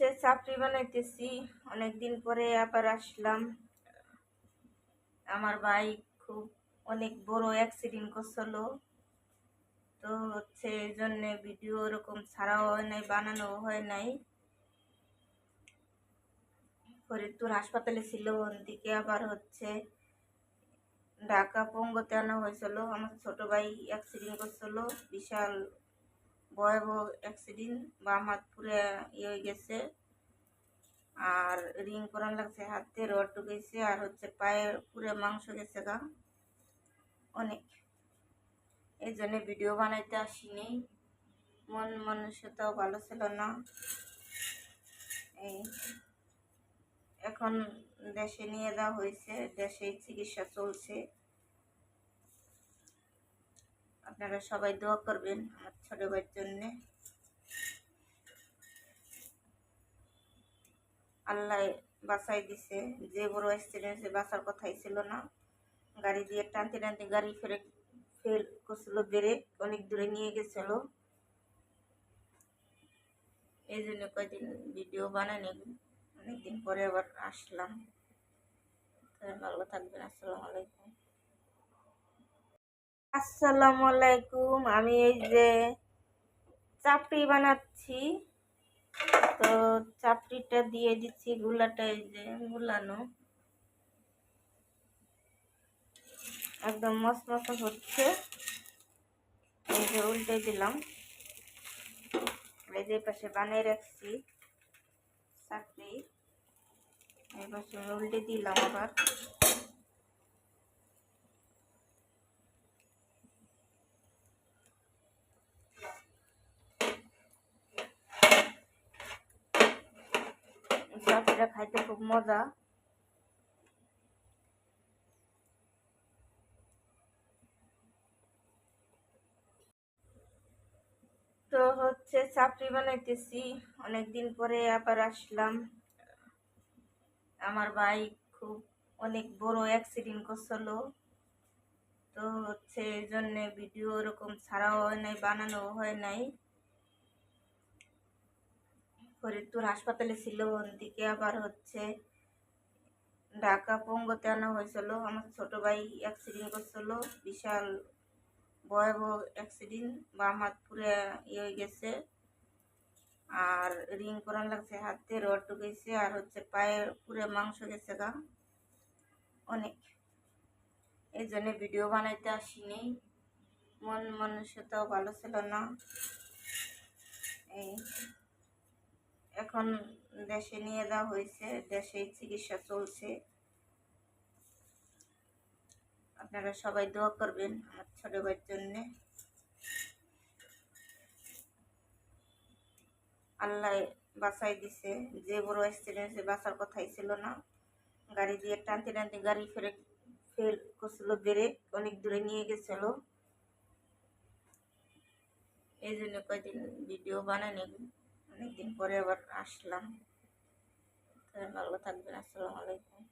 হচ্ছে চাপড়ি বানাইতেছি অনেকদিন পরে আবার আসলাম। আমার ভাই খুব অনেক বড় অ্যাক্সিডেন্ট করছিল। তো হচ্ছে এই জন্যে ভিডিও ওরকম ছাড়াও হয় নাই বানানো হয় নাই। ফরিদপুর হাসপাতালে ছিল দিকে আবার হচ্ছে ঢাকা পঙ্গতে আনা হয়েছিল। আমার ছোট ভাই অ্যাক্সিডেন্ট করছিল, বিশাল ভয়াবহ অ্যাক্সিডেন্ট বাম হাত পুরে ইয়ে হয়ে গেছে। আর রিং করান লাগছে, হাতে রড ঢুকেছে আর হচ্ছে পায়ের পুরে মাংস গেছে গা। অনেক। এই জন্য ভিডিও বানাইতে আসিনি। মন মানসিকতাও ভালো ছিল না। এই। এখন দেশে নিয়ে দেওয়া হয়েছে, দেশে চিকিৎসা চলছে। আপনারা সবাই দোয়া করবেন আমার ছোট ভাইয়ের জন্য। আল্লাহ বাঁচাই দিছে। যে বড় অ্যাক্সিডেন্ট বাঁচার কথাই ছিল না। গাড়ি দিয়ে টানতে টানতে গাড়ি ফেরে ফেল করছিল ব্রেক অনেক দূরে নিয়ে গেছিল। এই জন্য কয়েকদিন ভিডিও বানানি অনেকদিন পরে আবার আসলাম। ভালো থাকবেন, আসসালামু আলাইকুম। আসসালামু আলাইকুম। আমি এই যে চাপড়ি বানাচ্ছি। তো চাপড়িটা দিয়ে দিচ্ছি গুলাটা এই যে গুলানো। একদম মস্ত হচ্ছে। এই যে উল্টে দিলাম। এই যে পাশে বানিয়ে রাখছি চাপড়ি। এই পাশে উল্টে দিলাম আবার। চাকরিটা খাইতে খুব মজা। তো হচ্ছে চাপড়ি বানাইতেছি, অনেকদিন পরে আবার আসলাম। আমার বাইক খুব অনেক বড় অ্যাক্সিডেন্ট করছিল। তো হচ্ছে এই জন্যে ভিডিও ওরকম ছাড়াও হয় নাই বানানো হয় নাই। ফরিদপুর হাসপাতালে ছিল দিকে আবার হচ্ছে ঢাকা পঙ্গতে আনা হয়েছিল। আমার ছোট ভাই অ্যাক্সিডেন্ট করছিল, বিশাল ভয়াবহ অ্যাক্সিডেন্ট বাম হাত পুরে ইয়ে হয়ে গেছে। আর রিং করান লাগছে, হাতে রড ঢুকেছে আর হচ্ছে পায়ের পুরে মাংস গেছে গা। অনেক। এই জন্যে ভিডিও বানাইতে আসিনি। মন মানসিকতাও ভালো ছিল না। এই। এখন দেশে নিয়ে দেওয়া হয়েছে, দেশে চিকিৎসা চলছে। আপনারা সবাই দোয়া করবেন আমার ছোট ভাইয়ের জন্য। আল্লাহ বাঁচাই দিছে, যে বড় অ্যাক্সিডেন্ট বাঁচার কথাই ছিল না। গাড়ি দিয়ে টানতে টানতে গাড়ি ফেরে ফেল করছিল ব্রেক অনেক দূরে নিয়ে গেছিল। এই জন্য কয়েকদিন ভিডিও বানানি অনেকদিন পরে আবার আসলাম। ভালো থাকবেন আসসালামু আলাইকুম।